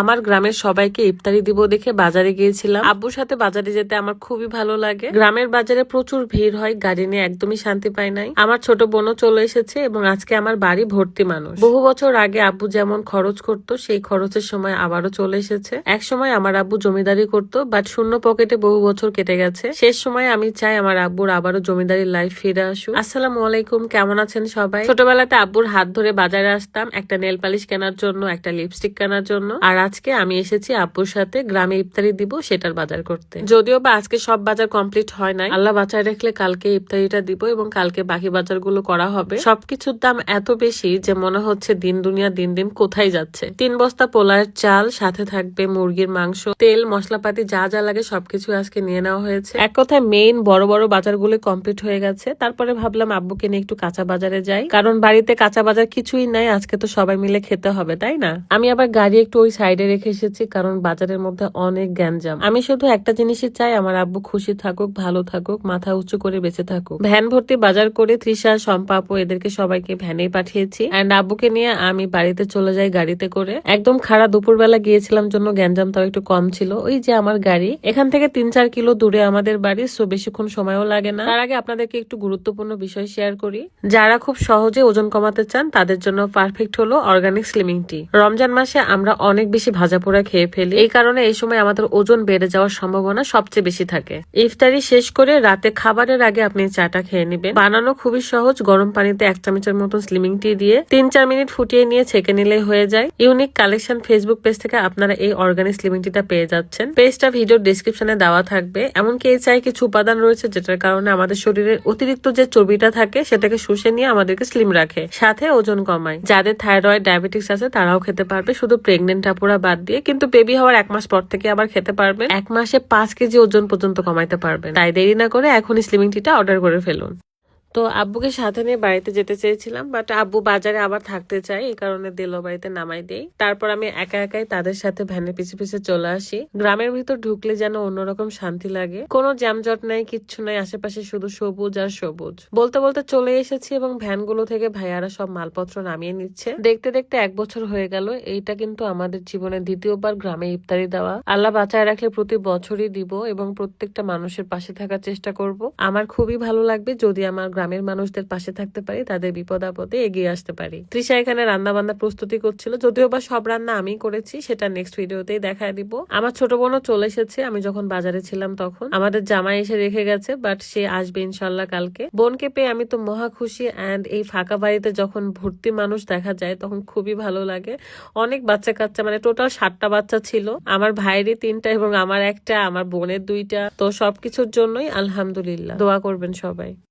আমার গ্রামের সবাইকে ইফতারি দিব দেখে বাজারে গিয়েছিলাম। আব্বুর সাথে বাজারে যেতে আমার খুবই ভালো লাগে। গ্রামের বাজারে প্রচুর ভিড় হয়, গাড়ি নিয়ে একদমই শান্তি পাই নাই। আমার ছোট বোনও চলে এসেছে এবং আজকে আমার বাড়ি ভর্তি মানুষ। বহু বছর আগে আব্বু যেমন খরচ করত, সেই খরচের সময় আবারও চলে এসেছে। এক সময় আমার আব্বু জমিদারি করত বাট শূন্য পকেটে বহু বছর কেটে গেছে। শেষ সময় আমি চাই আমার আব্বুর আবারও জমিদারি লাইফ ফিরে আসুক। আসসালামু আলাইকুম, কেমন আছেন সবাই? ছোটবেলাতে আব্বুর হাত ধরে বাজারে আসতাম, একটা নেল পালিশ কেনার জন্য, একটা লিপস্টিক কেনার জন্য। আর আজকে আমি এসেছি আব্বুর সাথে গ্রামে ইফতারি দিব, সেটার বাজার করতে। যদিও বা আজকে সব বাজার কমপ্লিট হয় নাই, আল্লাহ বাঁচায় রাখলে কালকে ইফতারিটা দিব এবং কালকে বাকি বাজারগুলো করা হবে। সবকিছুর দাম এত বেশি যে মনে হচ্ছে দিন দুনিয়া দিন দিন কোথায় যাচ্ছে। তিন বস্তা পোলার চাল, সাথে থাকবে মুরগির মাংস, তেল, মশলাপাতি, যা যা লাগে সবকিছু আজকে নিয়ে নেওয়া হয়েছে। এক কথায় মেইন বড় বড় বাজারগুলো কমপ্লিট হয়ে গেছে। তারপরে ভাবলাম আব্বুকে নিয়ে একটু কাঁচা বাজারে যাই, কারণ বাড়িতে কাঁচা বাজার কিছুই নাই, আজকে তো সবাই মিলে খেতে হবে, তাই না? আমি আবার গাড়ি একটু ওই সাইডে রেখে এসেছি কারণ বাজারের মধ্যে অনেক গ্যাঞ্জাম। আমি শুধু একটা জিনিসই চাই, আমার আব্বু খুশি থাকুক, ভালো থাকুক, মাথা উঁচু করে বেঁচে থাকুক। ভ্যান ভর্তি বাজার করে তৃষা, শম্পা এদেরকে সবাইকে ভ্যানেই পাঠিয়েছি। অ্যান্ড আব্বুকে নিয়ে আমি বাড়িতে চলে যাই গাড়িতে করে। একদম খারাপ দুপুরবেলা গিয়েছিলাম জন্য গ্যাঞ্জাম তাও একটু কম ছিল। ওই যে আমার গাড়ি। এখান থেকে তিন চার কিলো দূরে আমাদের বাড়ি সো বেশিক্ষণ সময়ও লাগে না। তার আগে আপনাদেরকে একটু গুরুত্বপূর্ণ বিষয় শেয়ার করি। যারা খুব সহজে ওজন কমাতে চান, তাদের জন্য পারফেক্ট হলো অর্গানিক স্লিমিং টি রমজান মাসে আমরা অনেক বেশি ভাজা পোড়া খেয়ে ফেলি। এই কারণে এই সময় আমাদের ওজন বেড়ে যাওয়ার সম্ভাবনা সবচেয়ে বেশি থাকে। ইফতারি শেষ করে রাতে খাবারের আগে আপনি চাটা খেয়ে নেবেন। বানানো খুবই সহজ, গরম পানিতে এক চামচের মতো স্লিমিং টি দিয়ে তিন চার মিনিট ফুটিয়ে নিয়ে ছেঁকে নিলেই হয়ে যায়। ইউনিক কালেকশন ফেসবুক পেজ থেকে আপনারা এই অর্গানিক স্লিমিং টিটা পেয়ে যাচ্ছেন। পেজটা ভিডিওর ডিসক্রিপশনে দেওয়া থাকবে। এমনকি এই চায়ে কিছু উপাদান রয়েছে, যেটার কারণে আমাদের শরীরের অতিরিক্ত যে চর্বিটা থাকে, সেটাকে শুষে নিয়ে আমাদেরকে স্লিম রাখে। সাথে ওজন কমায়। যাদের থাইরয়েড ডায়াবেটিস আছে, তারাও খেতে পারবে। শুধু প্রেগনেন্ট আপুরা বাদ দিয়ে, কিন্তু বেবি হওয়ার এক মাস পর থেকে আবার খেতে পারবেন। এক মাসে পাঁচ কেজি ওজন পর্যন্ত কমাইতে পারবেন। তাই দেরি না করে এখন স্লিমিং টিটা অর্ডার করে ফেলুন। তো আব্বুকে সাথে নিয়ে বাড়িতে যেতে চেয়েছিলাম বাট আব্বু বাজারে আবার থাকতে চাই এই কারণে দিল বাড়িতে নামাই দেই। তারপর আমি একা একাই তাদের সাথে ভ্যানের পিছে পিছে চলে আসি। গ্রামের ভিতর ঢুকলে যেন অন্যরকম শান্তি লাগে। কোনো জ্যামজট নাই, কিচ্ছু নাই, আশেপাশে শুধু সবুজ আর সবুজ। বলতে বলতে চলে এসেছি এবং ভ্যানগুলো থেকে ভাইয়ারা সব মালপত্র নামিয়ে নিচ্ছে। দেখতে দেখতে এক বছর হয়ে গেল, এইটা কিন্তু আমাদের জীবনে দ্বিতীয়বার গ্রামে ইফতারি দেওয়া। আল্লাহ বাঁচায় রাখলে প্রতি বছরই দিব এবং প্রত্যেকটা মানুষের পাশে থাকার চেষ্টা করব। আমার খুবই ভালো লাগবে যদি আমার গ্রামের মানুষদের পাশে থাকতে পারি, তাদের বিপদ আপদে এগিয়ে আসতে পারি। তৃষা এখানে রান্না বান্না প্রস্তুতি করছিল, যদিও বা সব রান্না আমি করেছি, সেটা নেক্সট ভিডিওতেই দেখায় দিব। আমার ছোট বোনও চলে এসেছে, আমি যখন বাজারে ছিলাম তখন। আমাদের জামাই এসে রেখে গেছে বাট সে আসবে ইনশাল্লাহ কালকে। বোনকে পেয়ে আমি তো মহা খুশি অ্যান্ড এই ফাঁকা বাড়িতে যখন ভর্তি মানুষ দেখা যায়, তখন খুবই ভালো লাগে। অনেক বাচ্চা কাচ্চা মানে টোটাল সাতটা বাচ্চা ছিল। আমার ভাইয়েরই তিনটা এবং আমার একটা, আমার বোনের দুইটা, তো সবকিছুর জন্যই আলহামদুলিল্লাহ। দোয়া করবেন সবাই।